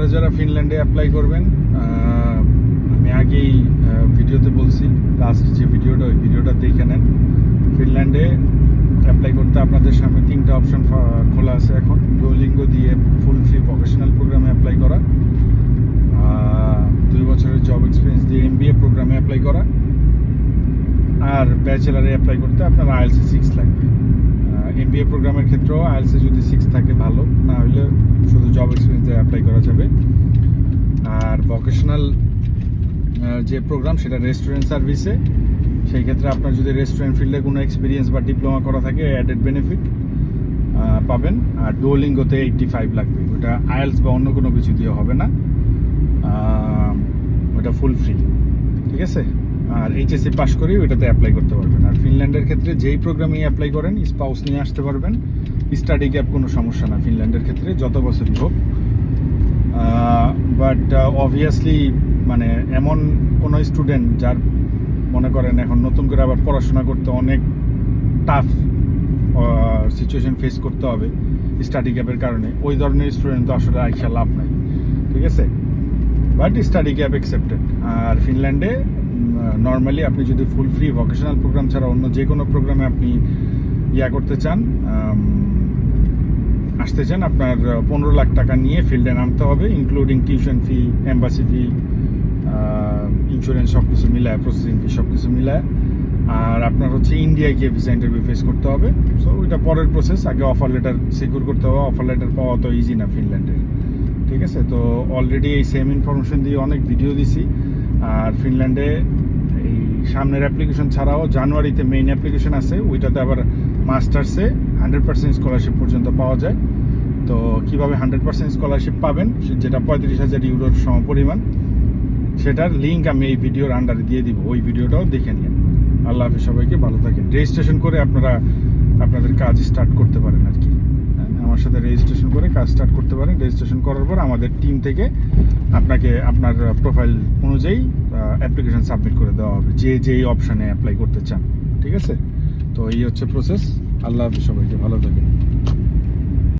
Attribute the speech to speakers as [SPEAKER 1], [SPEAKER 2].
[SPEAKER 1] আপনারা যারা ফিনল্যান্ডে অ্যাপ্লাই করবেন আমি আগেই ভিডিওতে বলছি লাস্ট যে ভিডিওটা, ওই ভিডিওটা দেখে নেন। ফিনল্যান্ডে অ্যাপ্লাই করতে আপনাদের সামনে তিনটা অপশন খোলা আছে এখন। ডোলিঙ্গো দিয়ে ফুল ফ্রি প্রফেশনাল প্রোগ্রামে অ্যাপ্লাই করা দুই বছরের জব এক্সপিরিয়েন্স দিয়ে এমবিএ প্রোগ্রামে অ্যাপ্লাই করা, আর ব্যাচেলারে অ্যাপ্লাই করতে আপনার আইএলসি সিক্স লাগবে। এমবিএ প্রোগ্রামের ক্ষেত্রেও আইএলসি যদি সিক্স থাকে ভালো না হলে শুধু জব এক্সপিরিয়েন্স দিয়ে অ্যাপ্লাই করা যাবে ভোকেশনাল যে প্রোগ্রাম সেটা রেস্টুরেন্ট সার্ভিসে সেই ক্ষেত্রে আপনার যদি রেস্টুরেন্ট ফিল্ডে কোনো এক্সপিরিয়েন্স বা ডিপ্লোমা করা থাকে অ্যাডেড বেনিফিট পাবেন। আর ডোলিঙ্গোতে এইটটি ফাইভ লাগবে। ওটা আইএলস বা অন্য কোনো কিছু দিয়ে হবে না। ওটা ফুল ফ্রি ঠিক আছে? আর এইচএসসি পাস করেই ওইটাতে অ্যাপ্লাই করতে পারবেন। আর ফিনল্যান্ডের ক্ষেত্রে যেই প্রোগ্রামেই অ্যাপ্লাই করেন স্পাউস নিয়ে আসতে পারবেন। স্টাডি গ্যাপ কোনো সমস্যা না। ফিনল্যান্ডের ক্ষেত্রে যত বছরই হোক। বাট অবভিয়াসলি মানে এমন কোনো স্টুডেন্ট যার মনে করেন এখন নতুন করে আবার পড়াশোনা করতে অনেক টাফ সিচুয়েশন ফেস করতে হবে স্টাডি গ্যাপের কারণে। ওই ধরনের স্টুডেন্ট তো আসলে আইসা লাভ নাই, ঠিক আছে? বাট স্টাডি গ্যাপ অ্যাকসেপ্টেড আর ফিনল্যান্ডে নর্মালি আপনি যদি ফুল ফ্রি ভোকেশনাল প্রোগ্রাম ছাড়া অন্য যে কোনো প্রোগ্রামে আপনি ইয়া করতে চান আসতে চান, আপনার পনেরো লাখ টাকা নিয়ে ফিল্ডে নামতে হবে including tuition fee embassy fee insurance সব কিছু মিলায় প্রসেসিং ফি সব কিছু মিলায়। আর আপনার হচ্ছে ইন্ডিয়ায় গিয়ে ভিসা ইন্টারভিউ ফেস করতে হবে। সো ওইটা পরের প্রসেস আগে অফার লেটার সিকিউর করতে হবে। অফার লেটার পাওয়া তো ইজি না ফিনল্যান্ডের। ঠিক আছে? তো অলরেডি এই সেম ইনফরমেশন দিয়ে অনেক ভিডিও দিছি। আর ফিনল্যান্ডে এই সামনের অ্যাপ্লিকেশন ছাড়াও জানুয়ারিতে মেইন অ্যাপ্লিকেশন আছে, ওইটাতে আবার মাস্টার্সে হান্ড্রেড পার্সেন্ট স্কলারশিপ পর্যন্ত পাওয়া যায়। তো কীভাবে হান্ড্রেড পার্সেন্ট স্কলারশিপ পাবেন যেটা পঁয়ত্রিশ হাজার ইউরোর সমপরিমাণ সেটার লিঙ্ক আমি এই ভিডিওর আন্ডারে দিয়ে দিব ওই ভিডিওটাও দেখে নিন। আল্লাহ হাফিজ সবাইকে ভালো থাকেন। রেজিস্ট্রেশন করে আপনারা আপনাদের কাজ স্টার্ট করতে পারেন আর কি। হ্যাঁ, আমার সাথে রেজিস্ট্রেশন করে কাজ স্টার্ট করতে পারেন। রেজিস্ট্রেশন করার পর আমাদের টিম থেকে আপনাকে আপনার প্রোফাইল অনুযায়ী অ্যাপ্লিকেশন সাবমিট করে দেওয়া হবে যে যেই অপশানে অ্যাপ্লাই করতে চান। ঠিক আছে? তো এই হচ্ছে প্রসেস আল্লাহ হাফিজ সবাইকে ভালো থাকেন।